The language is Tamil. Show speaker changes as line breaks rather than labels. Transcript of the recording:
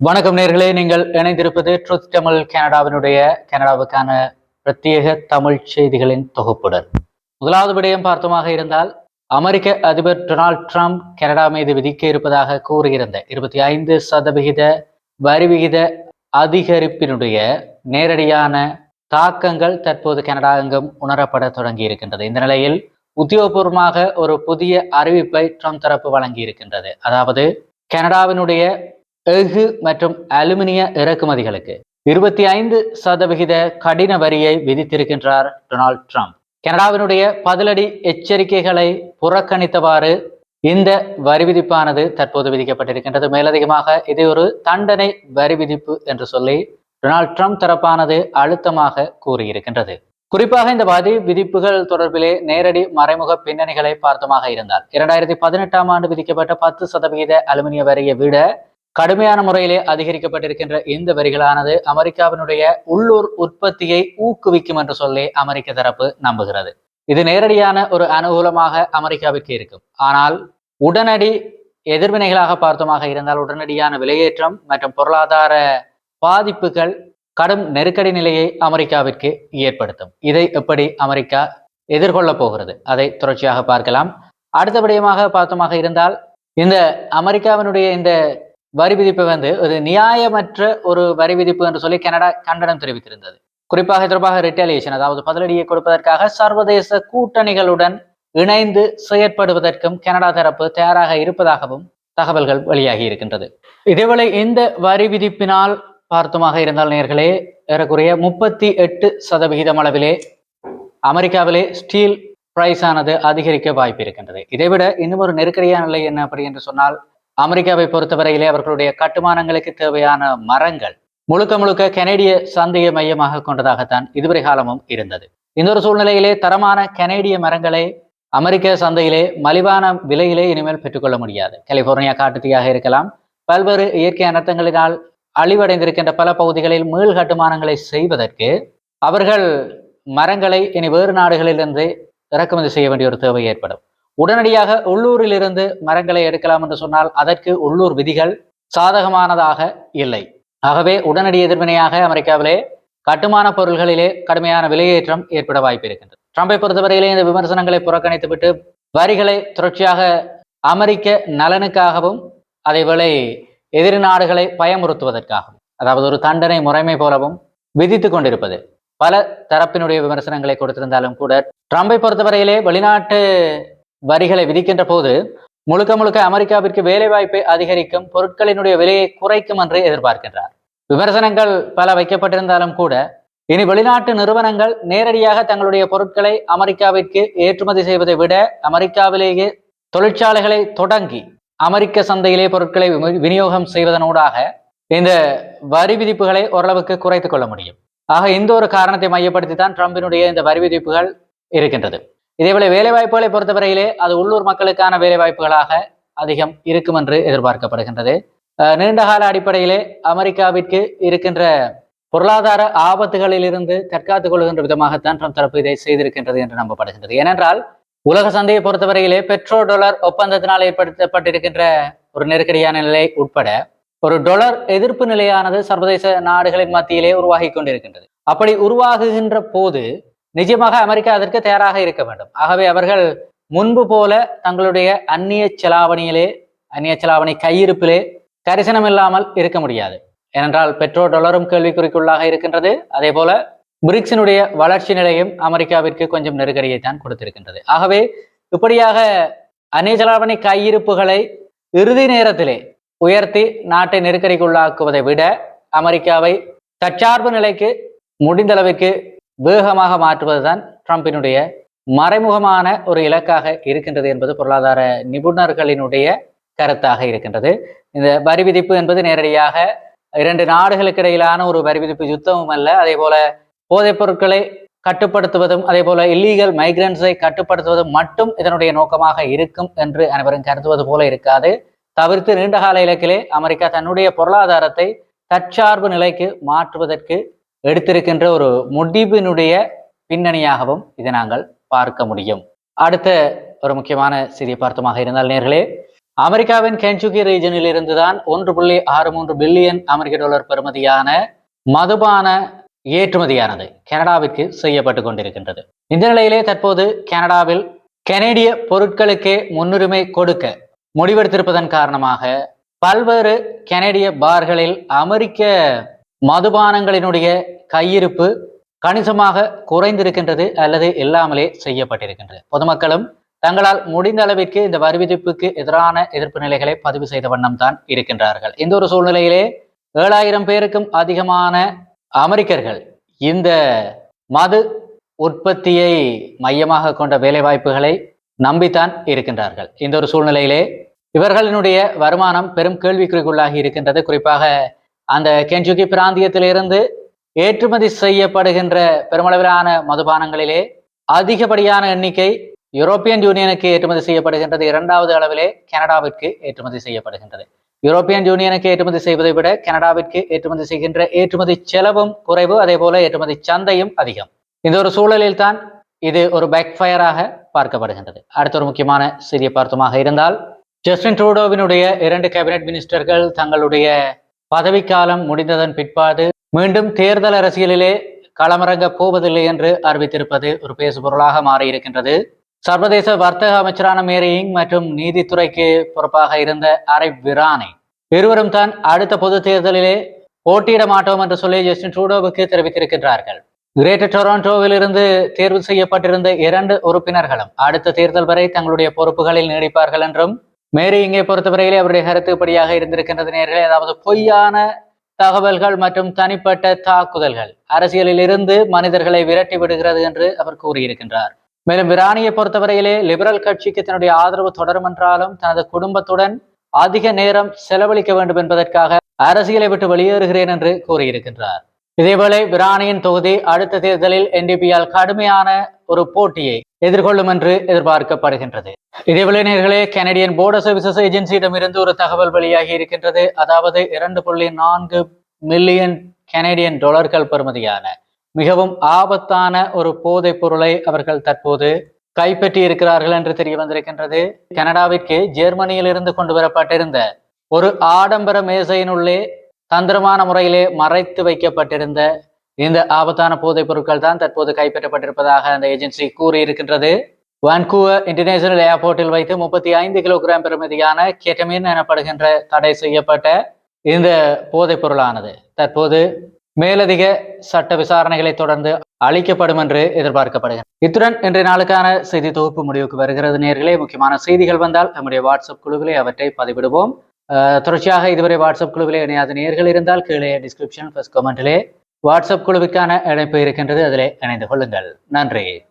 வணக்கம் நேர்களே நீங்கள் இணைந்திருப்பது ட்ரூத் தமிழ் கனடாவினுடைய கனடாவுக்கான பிரத்யேக தமிழ் செய்திகளின் தொகுப்புடன். முதலாவது விடயம் பார்த்தமாக இருந்தால் அமெரிக்க அதிபர் டொனால்ட் ட்ரம்ப் கனடா மீது விதிக்க இருப்பதாக கூறியிருந்த இருபத்தி ஐந்து சதவிகித வரி விகித அதிகரிப்பினுடைய நேரடியான தாக்கங்கள் தற்போது கனடா எங்கும் உணரப்பட தொடங்கி இருக்கின்றது இந்த நிலையில் உத்தியோகபூர்வமாக ஒரு புதிய அறிவிப்பை ட்ரம்ப் தரப்பு வழங்கி இருக்கின்றது அதாவது கனடாவினுடைய எஃகு மற்றும் அலுமினிய இறக்குமதிகளுக்கு இருபத்தி ஐந்து சதவிகித கடின வரியை விதித்திருக்கின்றார் டொனால்ட் ட்ரம்ப். கனடாவினுடைய பதிலடி எச்சரிக்கைகளை புறக்கணித்தவாறு இந்த வரி விதிப்பானது தற்போது விதிக்கப்பட்டிருக்கின்றது. மேலதிகமாக இது ஒரு தண்டனை வரி விதிப்பு என்று சொல்லி டொனால்ட் ட்ரம்ப் தரப்பானது அழுத்தமாக கூறியிருக்கின்றது. குறிப்பாக இந்த வரி விதிப்புகள் தொடர்பிலே நேரடி மறைமுக பின்னணிகளை பார்த்தமாக இருந்தால் இரண்டாயிரத்தி பதினெட்டாம் ஆண்டு விதிக்கப்பட்ட பத்து சதவிகித அலுமினிய வரியை விட கடுமையான முறையிலே அதிகரிக்கப்பட்டிருக்கின்ற இந்த வரிகளானது அமெரிக்காவினுடைய உள்ளூர் உற்பத்தியை ஊக்குவிக்கும் என்று சொல்லி அமெரிக்க தரப்பு நம்புகிறது. இது நேரடியான ஒரு அனுகூலமாக அமெரிக்காவிற்கு இருக்கும். ஆனால் உடனடி எதிர்வினைகளாக பார்த்தோமாக இருந்தால் உடனடியான விலையேற்றம் மற்றும் பொருளாதார பாதிப்புகள் கடும் நெருக்கடி நிலையை அமெரிக்காவிற்கு ஏற்படுத்தும். இதை எப்படி அமெரிக்கா எதிர்கொள்ளப் போகிறது? அதை தொடர்ச்சியாக பார்க்கலாம். அடுத்தபடியமாக பார்த்தோமாக இருந்தால் இந்த அமெரிக்காவினுடைய இந்த வரி விதிப்பு வந்து ஒரு நியாயமற்ற ஒரு வரி விதிப்பு என்று சொல்லி கனடா கண்டனம் தெரிவித்திருந்தது. குறிப்பாக தொடர்பாக ரிட்டாலியேஷன் அதாவது பதிலடியை கொடுப்பதற்காக சர்வதேச கூட்டணிகளுடன் இணைந்து செயற்படுவதற்கும் கனடா தரப்பு தயாராக இருப்பதாகவும் தகவல்கள் வெளியாகி இருக்கின்றது. இதேவேளை இந்த வரி விதிப்பினால் பார்த்தமாக இருந்தால் நேர்களே ஏறக்குறைய முப்பத்தி எட்டு சதவிகிதம் அளவிலே அமெரிக்காவிலே ஸ்டீல் பிரைஸ் ஆனது அதிகரிக்க வாய்ப்பு இருக்கின்றது. இதைவிட இன்னும் ஒரு நெருக்கடியான நிலை என்ன அப்படி என்று சொன்னால் அமெரிக்காவை பொறுத்தவரையிலே அவர்களுடைய கட்டுமானங்களுக்கு தேவையான மரங்கள் முழுக்க முழுக்க கெனேடிய சந்தையை மையமாக கொண்டதாகத்தான் இதுவரை காலமும் இருந்தது. இந்த ஒரு சூழ்நிலையிலே தரமான கெனேடிய மரங்களை அமெரிக்க சந்தையிலே மலிவான விலையிலே இனிமேல் பெற்றுக்கொள்ள முடியாது. கலிபோர்னியா காட்டுத்தீயாக இருக்கலாம் பல்வேறு இயற்கை அனர்த்தங்களினால் அழிவடைந்திருக்கின்ற பல பகுதிகளில் மீள் கட்டுமானங்களை செய்வதற்கு அவர்கள் மரங்களை இனி வேறு நாடுகளிலிருந்து இறக்குமதி செய்ய வேண்டிய ஒரு தேவை ஏற்படும். உடனடியாக உள்ளூரிலிருந்து மரங்களை எடுக்கலாம் என்று சொன்னால் அதற்கு உள்ளூர் விதிகள் சாதகமானதாக இல்லை. ஆகவே உடனடி எதிர்வினையாக அமெரிக்காவிலே கட்டுமான பொருள்களிலே கடுமையான விலையேற்றம் ஏற்பட வாய்ப்பு இருக்கின்றது. ட்ரம்பை பொறுத்தவரையிலே இந்த விமர்சனங்களை புறக்கணித்துவிட்டு வரிகளை தொடர்ச்சியாக அமெரிக்க நலனுக்காகவும் அதேவேளை எதிரி நாடுகளை பயமுறுத்துவதற்காகவும் அதாவது ஒரு தண்டனை முறைமை போலவும் விதித்து கொண்டிருப்பது. பல தரப்பினுடைய விமர்சனங்களை கொடுத்திருந்தாலும் கூட ட்ரம்பை பொறுத்தவரையிலே வெளிநாட்டு வரிகளை விதிக்கின்ற போது முழுக்க முழுக்க அமெரிக்காவிற்கு வேலைவாய்ப்பை அதிகரிக்கும் பொருட்களினுடைய விலையை குறைக்கும் என்று எதிர்பார்க்கின்றார். விமர்சனங்கள் பல வைக்கப்பட்டிருந்தாலும் கூட இனி வெளிநாட்டு நிறுவனங்கள் நேரடியாக தங்களுடைய பொருட்களை அமெரிக்காவிற்கு ஏற்றுமதி செய்வதை விட அமெரிக்காவிலேயே தொழிற்சாலைகளை தொடங்கி அமெரிக்க சந்தையிலே பொருட்களை விநியோகம் செய்வதனூடாக இந்த வரி விதிப்புகளை ஓரளவுக்கு குறைத்து கொள்ள முடியும். ஆக இந்த ஒரு காரணத்தை மையப்படுத்தி தான் ட்ரம்பினுடைய இந்த வரி விதிப்புகள் இருக்கின்றது. இதேபோல வேலைவாய்ப்புகளை பொறுத்தவரையிலே அது உள்ளூர் மக்களுக்கான வேலைவாய்ப்புகளாக அதிகம் இருக்கும் என்று எதிர்பார்க்கப்படுகின்றது. நீண்டகால அடிப்படையிலே அமெரிக்காவிற்கு இருக்கின்ற பொருளாதார ஆபத்துகளில் இருந்து தற்காத்துக் கொள்கின்ற விதமாகத்தான் ட்ரம்ப் தரப்பு இதை செய்திருக்கின்றது என்று நம்பப்படுகின்றது. ஏனென்றால் உலக சந்தையை பொறுத்தவரையிலே பெட்ரோ டொலர் ஒப்பந்தத்தினால் ஏற்படுத்தப்பட்டிருக்கின்ற ஒரு நெருக்கடியான நிலை உட்பட ஒரு டொலர் எதிர்ப்பு நிலையானது சர்வதேச நாடுகளின் மத்தியிலே உருவாகி கொண்டிருக்கின்றது. அப்படி உருவாகுகின்ற போது நிஜமாக அமெரிக்கா அதற்கு தயாராக இருக்க வேண்டும். ஆகவே அவர்கள் முன்பு போல தங்களுடைய அந்நிய செலாவணியிலே அந்நிய செலாவணி கையிருப்பிலே கரிசனம் இல்லாமல் இருக்க முடியாது. ஏனென்றால் பெட்ரோ டொலரும் கேள்விக்குறிக்குள்ளாக இருக்கின்றது. அதே போல பிரிக்ஸினுடைய வளர்ச்சி நிலையும் அமெரிக்காவிற்கு கொஞ்சம் நெருக்கடியை தான் கொடுத்திருக்கின்றது. ஆகவே இப்படியாக அந்நிய செலாவணி கையிருப்புகளை இறுதி நேரத்திலே உயர்த்தி நாட்டை நெருக்கடிக்குள்ளாக்குவதை விட அமெரிக்காவை தற்சார்பு நிலைக்கு முடிந்தளவுக்கு வேகமாக மாற்றுவதுதான் ட்ரம்பினுடைய மறைமுகமான ஒரு இலக்காக இருக்கின்றது என்பது பொருளாதார நிபுணர்களினுடைய கருத்தாக இருக்கின்றது. இந்த வரி விதிப்பு என்பது நேரடியாக இரண்டு நாடுகளுக்கு இடையிலான ஒரு வரி விதிப்பு யுத்தமும் அல்ல. அதே போல போதைப் பொருட்களை கட்டுப்படுத்துவதும் அதே போல இல்லீகல் மைக்ரன்ஸை கட்டுப்படுத்துவதும் மட்டும் இதனுடைய நோக்கமாக இருக்கும் என்று அனைவரும் கருதுவது போல இருக்காது. தவிர்த்து நீண்டகால இலக்கிலே அமெரிக்கா தன்னுடைய பொருளாதாரத்தை தற்சார்பு நிலைக்கு மாற்றுவதற்கு எடுத்திருக்கின்ற ஒரு முடிவினுடைய பின்னணியாகவும் இதை நாங்கள் பார்க்க முடியும். அடுத்த ஒரு முக்கியமான செய்தியை பார்த்தமாக இருந்தால் நேர்களே அமெரிக்காவின் கென்சுகி ரீஜனில் இருந்துதான் ஒன்று புள்ளி ஆறு மூன்று பில்லியன் அமெரிக்க டாலர் பெறுமதியான மதுபான ஏற்றுமதியானது கனடாவிற்கு செய்யப்பட்டு கொண்டிருக்கின்றது. இந்த நிலையிலே தற்போது கனடாவில் கனேடிய பொருட்களுக்கே முன்னுரிமை கொடுக்க முடிவெடுத்திருப்பதன் காரணமாக பல்வேறு கனேடிய பார்களில் அமெரிக்க மதுபானங்களினுடைய கையிருப்பு கணிசமாக குறைந்திருக்கின்றது அல்லது இல்லாமலே செய்யப்பட்டிருக்கின்றது. பொதுமக்களும் தங்களால் முடிந்த அளவிற்கு இந்த வரி விதிப்புக்கு எதிரான எதிர்ப்பு நிலைகளை பதிவு செய்த வண்ணம் தான் இருக்கின்றார்கள். இந்த ஒரு சூழ்நிலையிலே ஏழாயிரம் பேருக்கும் அதிகமான அமெரிக்கர்கள் இந்த மது உற்பத்தியை மையமாக கொண்ட வேலைவாய்ப்புகளை நம்பித்தான் இருக்கின்றார்கள். இந்த ஒரு சூழ்நிலையிலே இவர்களினுடைய வருமானம் பெரும் கேள்விக்குறிக்குள்ளாகி இருக்கின்றது. குறிப்பாக அந்த கென்சுகி பிராந்தியத்திலிருந்து ஏற்றுமதி செய்யப்படுகின்ற பெருமளவிலான மதுபானங்களிலே அதிகப்படியான எண்ணிக்கை யூரோப்பியன் யூனியனுக்கு ஏற்றுமதி செய்யப்படுகின்றது. இரண்டாவது அளவிலே கனடாவிற்கு ஏற்றுமதி செய்யப்படுகின்றது. யூரோப்பியன் யூனியனுக்கு ஏற்றுமதி செய்வதை விட கனடாவிற்கு ஏற்றுமதி செய்கின்ற ஏற்றுமதி செலவும் குறைவு அதே போல ஏற்றுமதி சந்தையும் அதிகம். இந்த ஒரு சூழலில் தான் இது ஒரு பேக்ஃபயராக பார்க்கப்படுகின்றது. அடுத்த ஒரு முக்கியமான செய்தியை பார்த்தமாக இருந்தால் ஜஸ்டின் ட்ரூடோவினுடைய இரண்டு கேபினெட் மினிஸ்டர்கள் தங்களுடைய பதவிக்காலம் முடிந்ததன் பிற்பாடு மீண்டும் தேர்தல் அரசியலிலே களமிறங்க போவதில்லை என்று அறிவித்திருப்பது ஒரு பேசுபொருளாக மாறியிருக்கின்றது. சர்வதேச வர்த்தக அமைச்சரான மேரியிங் மற்றும் நீதித்துறைக்கு பொறுப்பாக இருந்த அரை விரானை இருவரும் தான் அடுத்த பொது தேர்தலிலே போட்டியிட மாட்டோம் என்று சொல்லி ஜஸ்டின் ட்ரூடோவுக்கு தெரிவித்திருக்கின்றார்கள். கிரேட்டர் டொராண்டோவில் இருந்து தேர்வு செய்யப்பட்டிருந்த இரண்டு உறுப்பினர்களும் அடுத்த தேர்தல் வரை தங்களுடைய பொறுப்புகளில் நீடிப்பார்கள் என்றும் மேரி இங்கே பொறுத்தவரையிலே அவருடைய கருத்துப்படியாக இருந்திருக்கின்றது நேர்களே. அதாவது பொய்யான தகவல்கள் மற்றும் தனிப்பட்ட தாக்குதல்கள் அரசியலில் இருந்து மனிதர்களை விரட்டி விடுகிறது என்று அவர் கூறியிருக்கின்றார். மேலும் விரானியை பொறுத்தவரையிலே லிபரல் கட்சிக்கு தன்னுடைய ஆதரவு தொடரும் என்றாலும் தனது குடும்பத்துடன் அதிக நேரம் செலவழிக்க வேண்டும் என்பதற்காக அரசியலை விட்டு வெளியேறுகிறேன் என்று கூறியிருக்கின்றார். இதேவேளை விரானியின் தொகுதி அடுத்த தேர்தலில் என்டிபியால் கடுமையான ஒரு போட்டியை எதிர்கொள்ளும் என்று எதிர்பார்க்கப்படுகின்றது. இதேவேளை நேர்களே கனடியன் போர்டர் சர்வீசஸ் ஏஜென்சியிடமிருந்து ஒரு தகவல் வெளியாகி இருக்கின்றது. அதாவது இரண்டு புள்ளி நான்கு மில்லியன் கனடியன் டாலர்கள் பெறுமதியான மிகவும் ஆபத்தான ஒரு போதைப் பொருளை அவர்கள் தற்போது கைப்பற்றி இருக்கிறார்கள் என்று தெரிய வந்திருக்கின்றது. கனடாவிற்கு ஜெர்மனியிலிருந்து கொண்டு வரப்பட்டிருந்த ஒரு ஆடம்பர மேசையினுள்ளே தந்திரமான முறையிலே மறைத்து வைக்கப்பட்டிருந்த இந்த ஆபத்தான போதைப் பொருட்கள் தான் தற்போது கைப்பற்றப்பட்டிருப்பதாக அந்த ஏஜென்சி கூறியிருக்கின்றது. வான்கூவர் இன்டர்நேஷனல் ஏர்போர்ட்டில் வைத்து முப்பத்தி ஐந்து கிலோகிராம் பெருமதியான கெட்டமின் எனப்படுகின்ற தடை செய்யப்பட்ட இந்த போதைப் பொருளானது. தற்போது மேலதிக சட்ட விசாரணைகளை தொடர்ந்து அளிக்கப்படும் என்று எதிர்பார்க்கப்படுகிறது. இத்துடன் இன்றைய நாளுக்கான செய்தி தொகுப்பு முடிவுக்கு வருகிறது. நேர்களே முக்கியமான செய்திகள் வந்தால் நம்முடைய வாட்ஸ்அப் குழுவிலே அவற்றை பதிவிடுவோம். தொடர்ச்சியாக இதுவரை வாட்ஸ்அப் குழுவிலே இணையாத நேர்கள் இருந்தால் கீழே டிஸ்கிரிப்ஷன் ஃபர்ஸ்ட் கமெண்டிலே வாட்ஸ்அப் குழுவுக்கான இணைப்பு இருக்கின்றது. அதிலே இணைந்து கொள்ளுங்கள். நன்றி.